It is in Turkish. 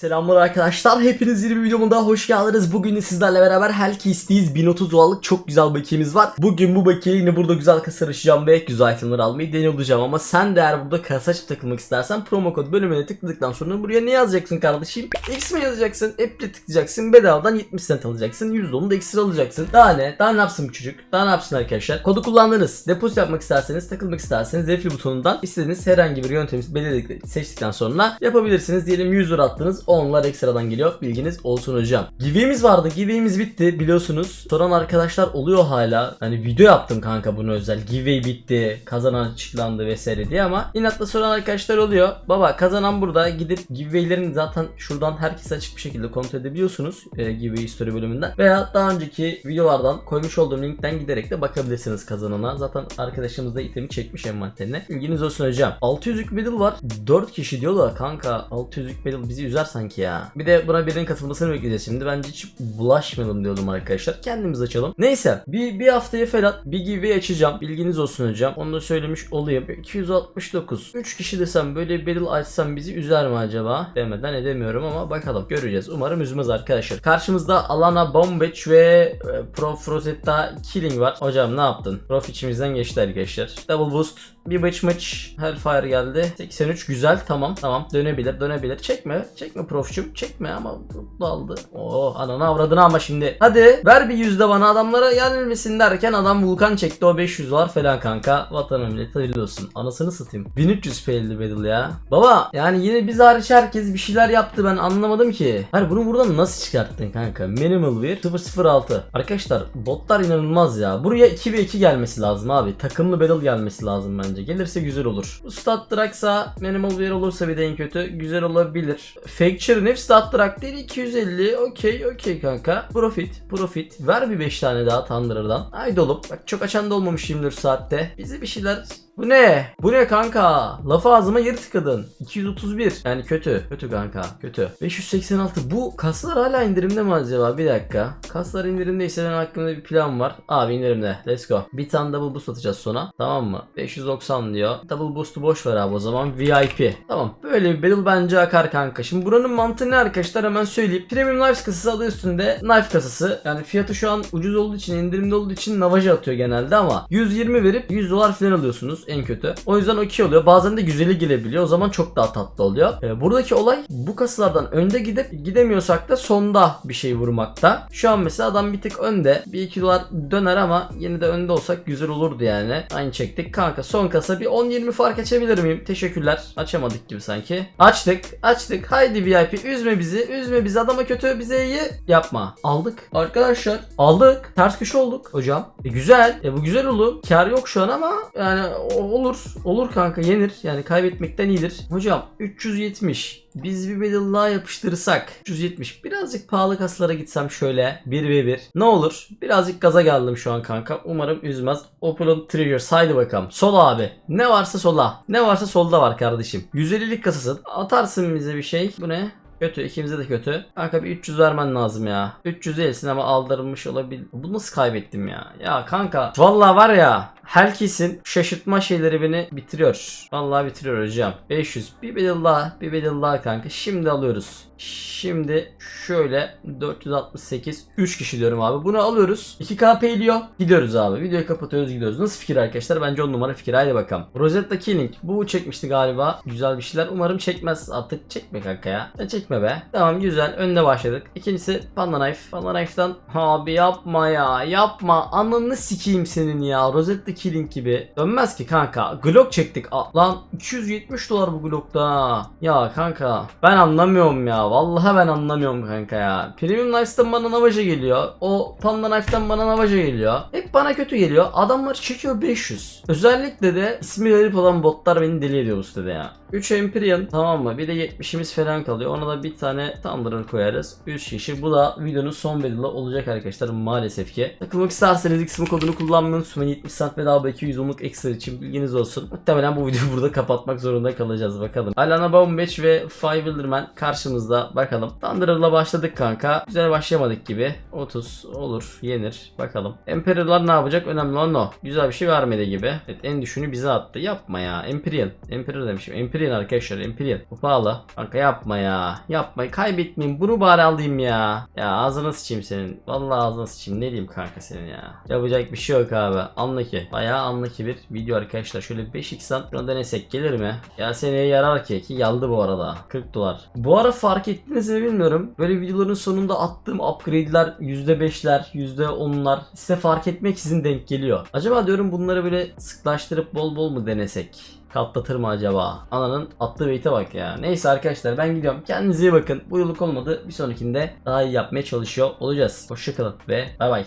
Selamlar arkadaşlar. Hepiniz yeni bir videoma daha hoş geldiniz. Bugün sizlerle beraber Hellkey'steyiz. 1030 dolarlık çok güzel bakiyemiz var. Bugün bu bakiye yine burada güzel kasa arayacağım ve güzel itemler almayı olacağım. Ama sen de eğer burada kasa açıp takılmak istersen promo kod bölümüne tıkladıktan sonra buraya ne yazacaksın kardeşim? X mi yazacaksın? App'le tıklayacaksın. Bedavadan 70 cent alacaksın. %10'u da ekstra alacaksın. Daha ne? Daha ne yapsın bu çocuk? Daha ne yapsın arkadaşlar? Kodu kullandınız. Depozit yapmak isterseniz, takılmak isterseniz Zephyr butonundan istediğiniz herhangi bir yöntemi belirledikleri seçtikten sonra yapabilirsiniz. Diyelim 100 lira attınız. Onlar ekstradan geliyor. Bilginiz olsun hocam. Giveaway'imiz vardı. Giveaway'imiz bitti biliyorsunuz. Soran arkadaşlar oluyor hala. Hani video yaptım kanka bunu özel. Giveaway bitti. Kazanan açıklandı vesaire diye ama inatla soran arkadaşlar oluyor. Baba kazanan burada gidip giveaway'lerin zaten şuradan herkese açık bir şekilde kontrol edebiliyorsunuz. E, giveaway story bölümünden. Veya daha önceki videolardan koymuş olduğum linkten giderek de bakabilirsiniz kazanana. Zaten arkadaşımız da itemi çekmiş envanterine. Bilginiz olsun hocam. 600'lük medal var. 4 kişi diyor da kanka 600'lük medal bizi üzer sanki ya. Bir de buna birinin katılmasını bekleyeceğiz şimdi. Bence hiç bulaşmayalım diyordum arkadaşlar. Kendimiz açalım. Neyse bir, bir haftaya falan bir giveaway açacağım. Bilginiz olsun hocam. Onu da söylemiş olayım. 269. 3 kişi desem böyle bir battle açsam bizi üzer mi acaba? Demeden edemiyorum ama bakalım. Göreceğiz. Umarım üzmez arkadaşlar. Karşımızda Alana Bombech ve e, Prof Rosetta Killing var. Hocam ne yaptın? Prof içimizden geçti arkadaşlar. Double boost. Bir bıç mıç. Hellfire geldi. 83 güzel. Tamam tamam. Dönebilir dönebilir. Çekme. Çekme profçum. Çekme ama mutlu aldı. Oo ananı avradını ama şimdi. Hadi ver bir yüzde bana adamlara gelmesin derken adam vulkan çekti. O 500 var falan kanka. Vatan milleti hayırlı. Anasını satayım. 1300 failli battle ya. Baba yani yine biz hariç herkes bir şeyler yaptı ben anlamadım ki. Hayır bunu buradan nasıl çıkarttın kanka? Minimal 1 006. Arkadaşlar botlar inanılmaz ya. Buraya 2 ve 2 gelmesi lazım abi. Takımlı battle gelmesi lazım bence. Gelirse güzel olur. Stat dragsa minimal 1 olursa bir de en kötü güzel olabilir. Fake Cher'ın hep stat drag değil 250. Okey okey kanka. Profit profit. Ver bir 5 tane daha Thunder'dan. Haydi olup. Bak çok açan da olmamış 24 saatte. Bize bir şeyler bu ne? Bu ne kanka? Lafı ağzıma yeri tıkadın. 231. Yani kötü. Kötü kanka. Kötü. 586. Bu kaslar hala indirimde mi acaba? Bir dakika. Kaslar indirimdeyse benim hakkımda bir plan var. Abi indirimde. Let's go. Bir tane double boost atacağız sona. Tamam mı? 590 diyor. Double boost'u boş ver abi o zaman. VIP. Tamam. Böyle bir battle bence akar kanka. Şimdi buranın mantığı ne arkadaşlar? Hemen söyleyeyim. Premium Knives kasası adı üstünde. Knife kasası. Yani fiyatı şu an ucuz olduğu için indirimde olduğu için navaja atıyor genelde ama 120 verip 100 dolar falan alıyorsunuz en kötü. O yüzden okey oluyor. Bazen de güzeli gelebiliyor. O zaman çok daha tatlı oluyor. Ee, buradaki olay bu kasalardan önde gidip gidemiyorsak da sonda bir şey vurmakta. Şu an mesela adam bir tık önde. Bir iki dolar döner ama yine de önde olsak güzel olurdu yani. Aynı çektik. Kanka son kasa bir 10-20 fark açabilir miyim? Teşekkürler. Açamadık gibi sanki. Açtık. Açtık. Haydi VIP. Üzme bizi. Üzme bizi. Adama kötü bize iyi. Yapma. Aldık. Arkadaşlar. Aldık. Ters köşe olduk hocam. E, güzel. E, bu güzel olur. Kar yok şu an ama yani o- olur. Olur kanka yenir. Yani kaybetmekten iyidir. Hocam 370. Biz bir battle daha yapıştırırsak 370. Birazcık pahalı kaslara gitsem şöyle 1 ve 1. Ne olur? Birazcık gaza geldim şu an kanka. Umarım üzmez. Opulent Triggers. Haydi bakalım. Sol abi. Ne varsa sola. Ne varsa solda var kardeşim. 150'lik kasasın. Atarsın bize bir şey. Bu ne? Kötü. ikimize de kötü. Kanka bir 300 vermen lazım ya. 300 değilsin ama aldırmış olabilir. Bu nasıl kaybettim ya? Ya kanka. Vallahi var ya. Herkesin şaşırtma şeyleri beni bitiriyor. Vallahi bitiriyor hocam. 500. Bir bedel daha. Bir bedel daha kanka. Şimdi alıyoruz. Şimdi şöyle 468 3 kişi diyorum abi. Bunu alıyoruz. 2K payliyor. Gidiyoruz abi. Videoyu kapatıyoruz gidiyoruz. Nasıl fikir arkadaşlar? Bence 10 numara fikir. Haydi bakalım. Rosetta Killing. Bu çekmişti galiba. Güzel bir şeyler. Umarım çekmez. Artık çekme kanka ya. Ya çekme be. Tamam güzel. Önde başladık. İkincisi Panda Knife. Panda Knife'dan abi yapma ya. Yapma. Ananı sikeyim senin ya. Rosetta Killing gibi. Dönmez ki kanka. Glock çektik. Lan 270 dolar bu Glock'ta. Ya kanka. Ben anlamıyorum ya. Vallahi ben anlamıyorum kanka ya. Premium Knife'dan bana navaja geliyor. O Panda Knife'dan bana navaja geliyor. Hep bana kötü geliyor. Adamlar çekiyor 500. Özellikle de ismi garip olan botlar beni deli ediyor bu ya. 3 Empyrean tamam mı? Bir de 70'imiz falan kalıyor. Ona da bir tane Thunderer koyarız. 3 kişi. Bu da videonun son battle'ı olacak arkadaşlar maalesef ki. Takılmak isterseniz X'in kodunu kullanmayı unutmayın. 70 cent bedava 200 onluk ekstra için bilginiz olsun. Muhtemelen bu videoyu burada kapatmak zorunda kalacağız bakalım. Alana Bombech ve Five Wilderman karşımızda bakalım. Thunderer'la başladık kanka. Güzel başlayamadık gibi. 30 olur yenir bakalım. Emperor'lar ne yapacak? Önemli olan o. Güzel bir şey vermedi gibi. Evet en düşünü bize attı. Yapma ya. Empyrean. Emperor demişim. Empyrean Empyrean arkadaşlar Empyrean. Bu pahalı. Kanka yapma ya. Yapma. Kaybetmeyin. Bunu bari alayım ya. Ya ağzına sıçayım senin. Vallahi ağzına sıçayım. Ne diyeyim kanka senin ya. Yapacak bir şey yok abi. Anla ki. Bayağı anla ki bir video arkadaşlar. Şöyle 5x'ten şuna denesek gelir mi? Ya seneye yarar ki. Ki geldi bu arada. 40 dolar. Bu ara fark ettiniz mi bilmiyorum. Böyle videoların sonunda attığım upgrade'ler %5'ler, %10'lar size fark etmeksizin denk geliyor. Acaba diyorum bunları böyle sıklaştırıp bol bol mu denesek? Katlatır mı acaba? Ananın attığı beyte bak ya. Neyse arkadaşlar ben gidiyorum. Kendinize iyi bakın. Bu yıllık olmadı. Bir sonrakinde daha iyi yapmaya çalışıyor olacağız. Hoşçakalın ve bay bay.